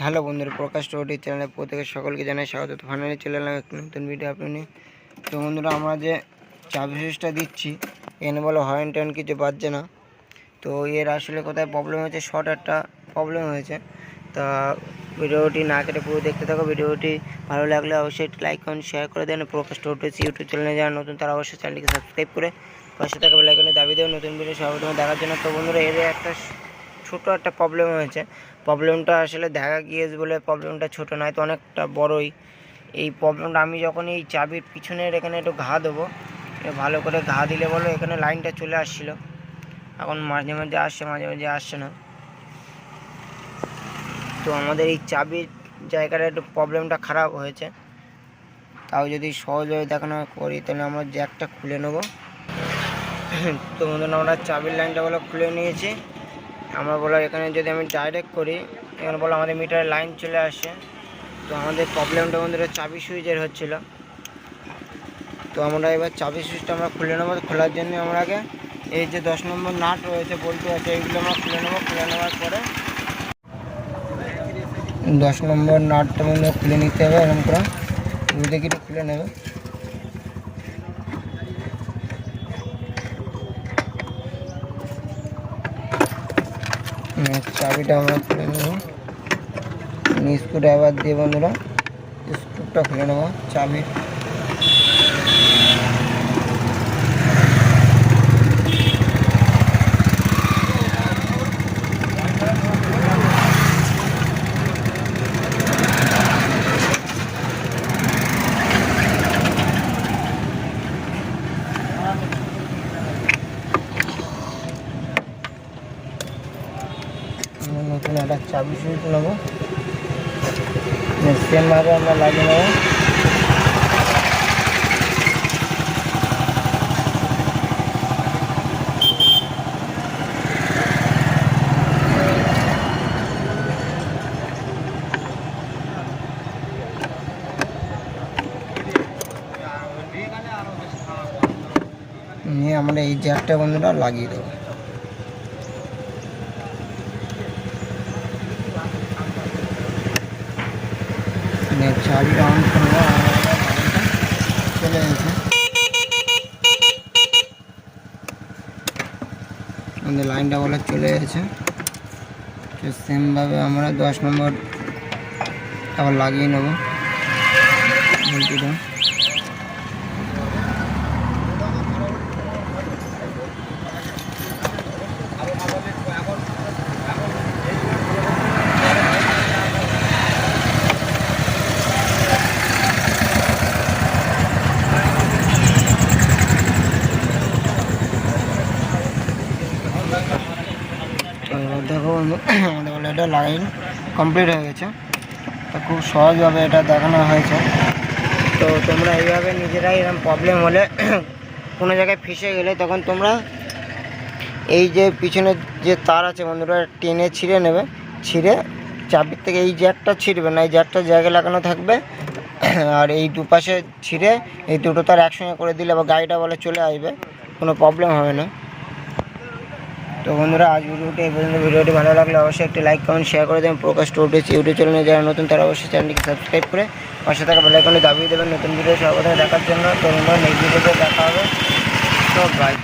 Hello বন্ধুরা, প্রকাশ টোটি চ্যানেলে প্রত্যেকের সকলকে জানাই স্বাগত। ফাইনালি চলে এলাম একটা নতুন ভিডিও আপনি। তো বন্ধুরা, আমরা যে চাবি সুইচটা দিচ্ছি এনে বলো হর্ন ট্যান কিছু বাজছে না। তো এর আসলে কোথায় প্রবলেম হয়েছে? শর্ট একটা প্রবলেম হয়েছে। তা ভিডিওটি না কেটে পুরো দেখতে থাকো। ভিডিওটি ভালো লাগলে অবশ্যই একটি লাইক কমেন্ট শেয়ার করে দেন। প্রকাশ টোটিস ইউটিউব চ্যানেলে যারা নতুন, তারা অবশ্যই চ্যানেলটিকে সাবস্ক্রাইব করে পাশে থাকা বেলাইকনে দাবি দেবে নতুন ভিডিও সর্বপ্রথমে দেখার জন্য। তো বন্ধুরা, এর একটা ছোটো একটা প্রবলেম হয়েছে। প্রবলেমটা আসলে দেখা গিয়েছে বলে প্রবলেমটা ছোটো নয়, তো অনেকটা বড়ই। এই প্রবলেমটা আমি যখন এই চাবির পিছনের এখানে একটু ঘা দেবো ভালো করে ঘা দিলে বলো এখানে লাইনটা চলে আসছিল। এখন মাঝে মাঝে আসছে, মাঝে মাঝে আসছে না। তো আমাদের এই চাবির জায়গাটা একটু প্রবলেমটা খারাপ হয়েছে। তাও যদি সহজভাবে দেখানো করি, তাহলে আমরা জ্যাকটা খুলে নেব। তো বন্ধুরা, আমরা চাবির লাইনটা বলো খুলে নিয়েছি। আমরা বলো এখানে যদি আমি ডাইরেক্ট করি, এখানে বলো আমাদের মিটারের লাইন চলে আসে। তো আমাদের প্রবলেমটা বন্ধুরা চাবি সুইচের হচ্ছিল। তো আমরা এবার চাবি সুইচটা আমরা খুলে নেব। খোলার জন্য আমরা আগে এই যে দশ নম্বর নাট রয়েছে বলতে আছে, এইগুলো আমরা খুলে নেব। খুলে নেওয়ার পরে দশ নম্বর নাটটা মনে খুলে নিতে হবে, এরকম করে। বুঝে কেটে খুলে নেবে। চাবিটা আমরা খুলে নেব স্ক্রু ড্রাইভার দিয়ে বন্ধুরা স্ক্রুটা খুলে নেব। চাবির আমরা একটা চাবি সুইচ নেব। সেমভাবে আমরা লাগিয়ে নেব। নিয়ে আমরা এই জ্যাকটা বন্ধুরা লাগিয়ে দেবো। চাবিটা অন করব চলে গেছে আমাদের লাইনটা বলে চলে গেছে তো সেমভাবে আমরা দশ নম্বর আবার লাগিয়ে নেব। বলটিটা দেখো আমাদের এটা লাইন কমপ্লিট হয়ে গেছে। তো খুব সহজভাবে এটা দেখানো হয়েছে। তো তোমরা এইভাবে নিজেরাই এরকম প্রবলেম হলে, কোনো জায়গায় ফেসে গেলে তখন তোমরা এই যে পিছনে যে তার আছে বন্ধুরা টেনে ছিঁড়ে নেবে। ছিঁড়ে চাবির থেকে এই জ্যাকটা ছিঁড়বে না, এই জ্যাকটা জায়গায় লাগানো থাকবে। আর এই দুপাশে ছিঁড়ে এই দুটো তার একসঙ্গে করে দিলে আবার গাড়িটা বলে চলে আসবে, কোনো প্রবলেম হবে না। তো বন্ধুরা, আজ ভিডিওটি এই পর্যন্ত। ভিডিওটি ভালো লাগলে অবশ্যই একটি লাইক কমেন্ট শেয়ার করে দেবেন। প্রকাশ টোটিস ইউটিউব চ্যানেলে যারা নতুন, তারা অবশ্যই চ্যানেলটিকে সাবস্ক্রাইব করে পাশে থাকা বেলাইকনে দাবিয়ে দেবেন। নতুন ভিডিও সর্বদা দেখার জন্য। তো নেক্সট ভিডিওতে দেখা হবে। তো বাই